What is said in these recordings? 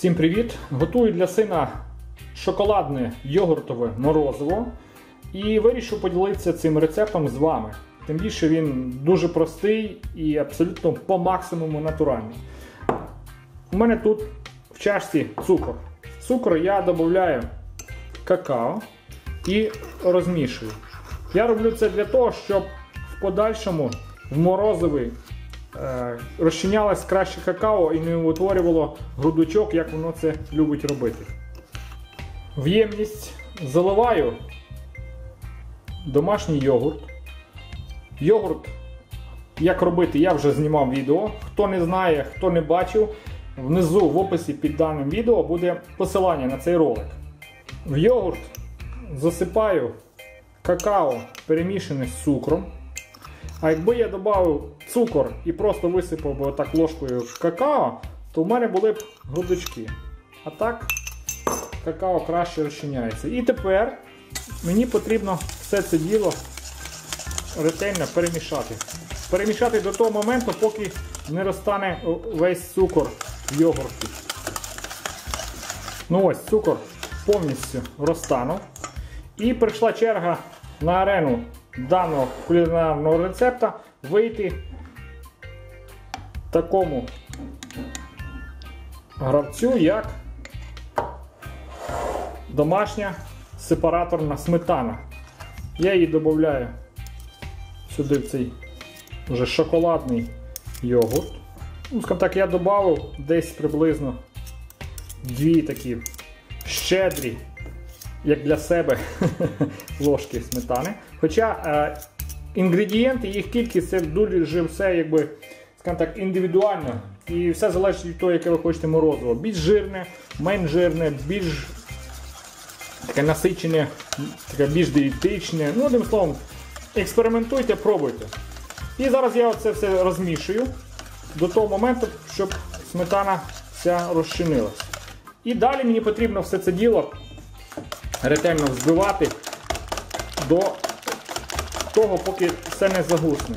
Всім привіт! Готую для сина шоколадне йогуртове морозиво і вирішив поділитися цим рецептом з вами. Тим більше він дуже простий і абсолютно по максимуму натуральний. У мене тут в чашці цукор. Цукор я додаю какао і розмішую. Я роблю це для того, щоб в подальшому в морозиві е, розчинялось краще какао і не утворювало грудочок, як воно це любить робити. В ємність заливаю домашній йогурт. Йогурт, як робити, я вже знімав відео. Хто не знає, хто не бачив, внизу в описі під даним відео буде посилання на цей ролик. В йогурт засипаю какао перемішане з цукром. А якби я додав цукор і просто висипав би отак ложкою какао, то в мене були б грудочки. А так какао краще розчиняється. І тепер мені потрібно все це діло ретельно перемішати. Перемішати до того моменту, поки не розтане весь цукор в йогурті. Ну ось, цукор повністю розтанув. І прийшла черга на арену даного кулінарного рецепта вийти такому гравцю, як домашня сепараторна сметана. Я її додаю сюди в цей вже шоколадний йогурт. Ну, скажімо так, я додав десь приблизно дві такі щедрі, як для себе, ложки сметани. Хоча е, інгредієнти, їх кількість це дуже все якби, скажімо так, індивідуально. І все залежить від того, яке ви хочете морозиво. Більш жирне, менш жирне, більш таке насичене, таке більш дієтичне. Ну, одним словом, експериментуйте, пробуйте. І зараз я це все розмішую до того моменту, щоб сметана вся розчинилась. І далі мені потрібно все це діло ретельно взбивати до того, поки все не загусне.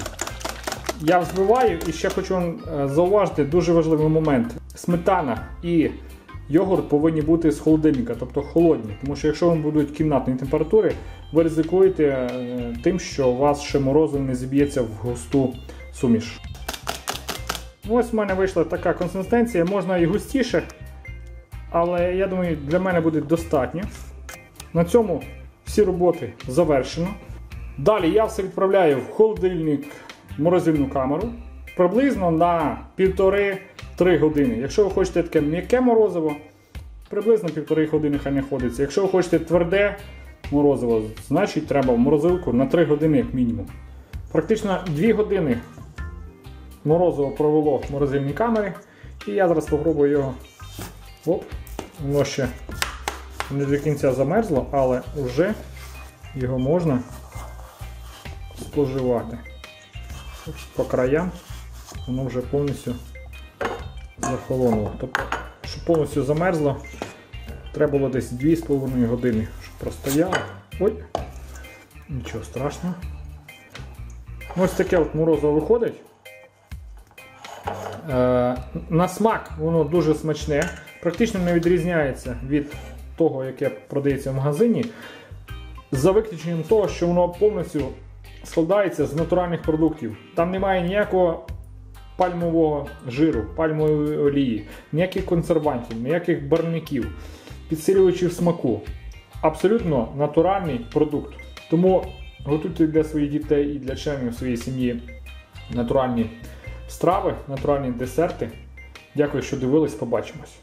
Я взбиваю і ще хочу вам зауважити дуже важливий момент. Сметана і йогурт повинні бути з холодильника, тобто холодні. Тому що якщо вони будуть кімнатної температури, ви ризикуєте тим, що у вас ще морозиво не зіб'ється в густу суміш. Ось в мене вийшла така консистенція, можна і густіше, але я думаю, для мене буде достатньо. На цьому всі роботи завершено. Далі я все відправляю в холодильник морозильну камеру приблизно на 1,5-3 години. Якщо ви хочете таке м'яке морозиво, приблизно 1,5 години хай не ходиться. Якщо ви хочете тверде морозиво, значить треба в морозилку на 3 години як мінімум. Практично 2 години морозиво провело в морозильній камері. І я зараз спробую його. Оп, воно ще не до кінця замерзло, але вже його можна споживати. По краям воно вже повністю захолонуло. Тобто, щоб повністю замерзло, треба було десь 2,5 години, щоб простояло. Ой, нічого страшного. Ось таке от морозиво виходить. Е, на смак воно дуже смачне, практично не відрізняється від того, яке продається в магазині, за виключенням того, що воно повністю складається з натуральних продуктів. Там немає ніякого пальмового жиру, пальмової олії, ніяких консервантів, ніяких барвників, підсилювачів смаку. Абсолютно натуральний продукт. Тому готуйте для своїх дітей і для членів своєї сім'ї натуральні страви, натуральні десерти. Дякую, що дивились. Побачимось.